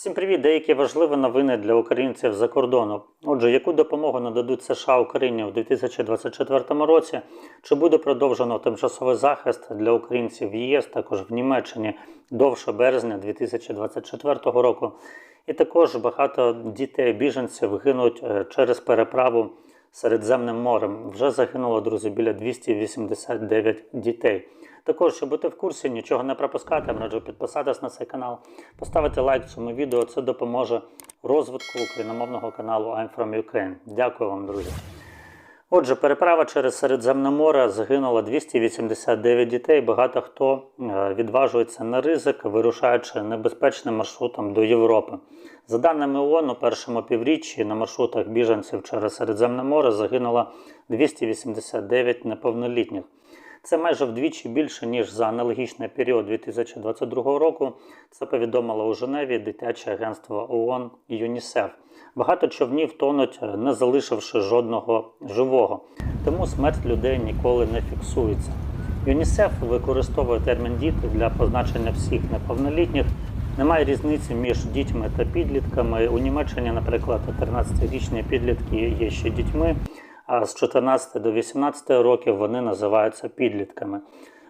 Всім привіт! Деякі важливі новини для українців за кордону. Отже, яку допомогу нададуть США Україні у 2024 році? Чи буде продовжено тимчасовий захист для українців в ЄС, також в Німеччині довше березня 2024 року? І також багато дітей біженців гинуть е, через переправу Середземним морем. Вже загинуло, друзі, біля 289 дітей. Також, щоб бути в курсі, нічого не пропускати, раджу підписатись на цей канал, поставити лайк цьому відео. Це допоможе розвитку україномовного каналу I'm from Ukraine. Дякую вам, друзі. Отже, переправа через Середземне море загинуло 289 дітей. Багато хто е, відважується на ризик, вирушаючи небезпечним маршрутом до Європи. За даними ООН, у першому півріччі на маршрутах біженців через Середземне море загинуло 289 неповнолітніх. Це майже вдвічі більше, ніж за аналогічний період 2022 року. Це повідомило у Женеві дитяче агентство ООН ЮНІСЕФ. Багато човнів тонуть, не залишивши жодного живого. Тому смерть людей ніколи не фіксується. ЮНІСЕФ використовує термін діти для позначення всіх неповнолітніх. Немає різниці між дітьми та підлітками. У Німеччині, наприклад, 13-річні підлітки є ще дітьми а з 14 до 18 років вони називаються підлітками.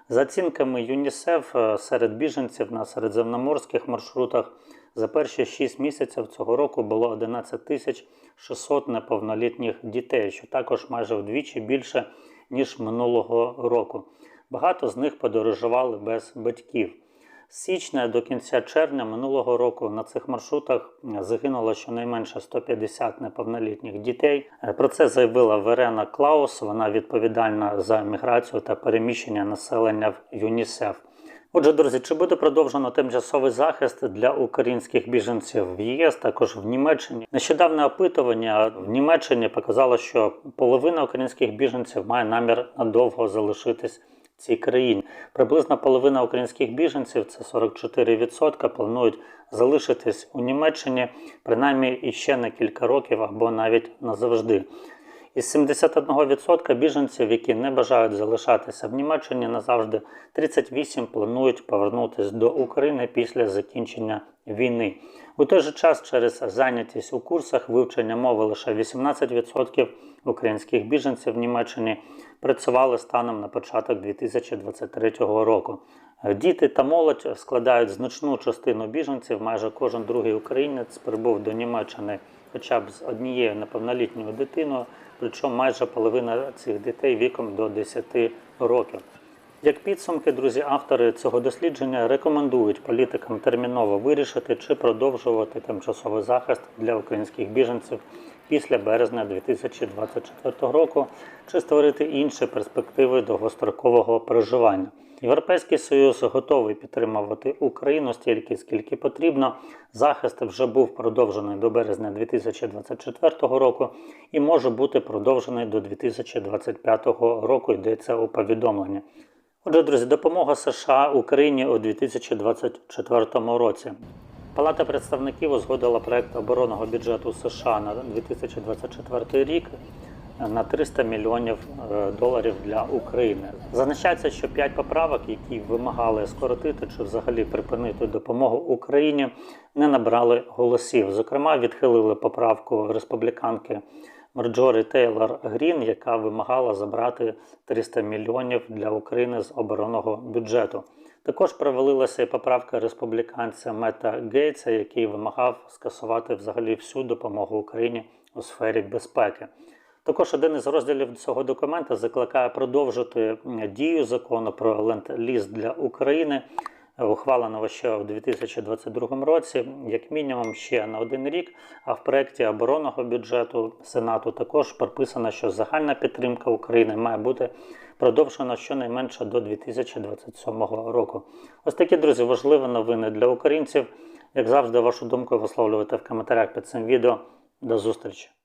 За оцінками ЮНІСЕФ е, серед біженців на середземноморських маршрутах за перші 6 місяців цього року було 11 тисяч 600 неповнолітніх дітей, що також майже вдвічі більше, ніж минулого року. Багато з них подорожували без батьків. Січня до кінця червня минулого року на цих маршрутах загинуло щонайменше 150 неповнолітніх дітей. Про це заявила Верена Клаус. Вона відповідальна за міграцію та переміщення населення в ЮНІСЕФ. Отже, друзі, чи буде продовжено тимчасовий захист для українських біженців в ЄС, також в Німеччині? Нещодавне опитування в Німеччині показало, що половина українських біженців має намір надовго залишитись в цій країні. Приблизно половина українських біженців, це 44%, планують залишитись у Німеччині принаймні іще на кілька років або навіть назавжди. Із 71% біженців, які не бажають залишатися в Німеччині назавжди, 38 планують повернутися до України після закінчення війни. У той же час, через зайнятість у курсах вивчення мови лише 18% українських біженців в Німеччині працювали станом на початок 2023 року. Діти та молодь складають значну частину біженців. Майже кожен другий українець прибув до Німеччини хоча б з однією неповнолітньою дитиною, причому майже половина цих дітей віком до 10 років. Як підсумки, друзі, автори цього дослідження рекомендують політикам терміново вирішити, чи продовжувати тимчасовий захист для українських біженців після березня 2024 року, чи створити інші перспективи довгострокового проживання. Європейський союз готовий підтримувати Україну стільки, скільки потрібно. Захист вже був продовжений до березня 2024 року і може бути продовжений до 2025 року. Йдеться у повідомленні. Отже, друзі, допомога США Україні у 2024 році. Палата представників узгодила проект оборонного бюджету США на 2024 рік на 300 мільйонів е, доларів для України. Зазначається, що 5 поправок, які вимагали скоротити чи взагалі припинити допомогу Україні, не набрали голосів. Зокрема, відхилили поправку республіканки. Марджорі Тейлор Грін, яка вимагала забрати 300 мільйонів для України з оборонного бюджету. Також провалилася і поправка республіканця Мета Гейтса, який вимагав скасувати взагалі всю допомогу Україні у сфері безпеки. Також один із розділів цього документа закликає продовжити дію закону про ленд-ліз для України ухваленого ще в 2022 році, як мінімум ще на один рік. А в проєкті оборонного бюджету Сенату також прописано, що загальна підтримка України має бути продовжена щонайменше до 2027 року. Ось такі друзі, важливі новини для українців. Як завжди, вашу думку висловлювати в коментарях під цим відео. До зустрічі!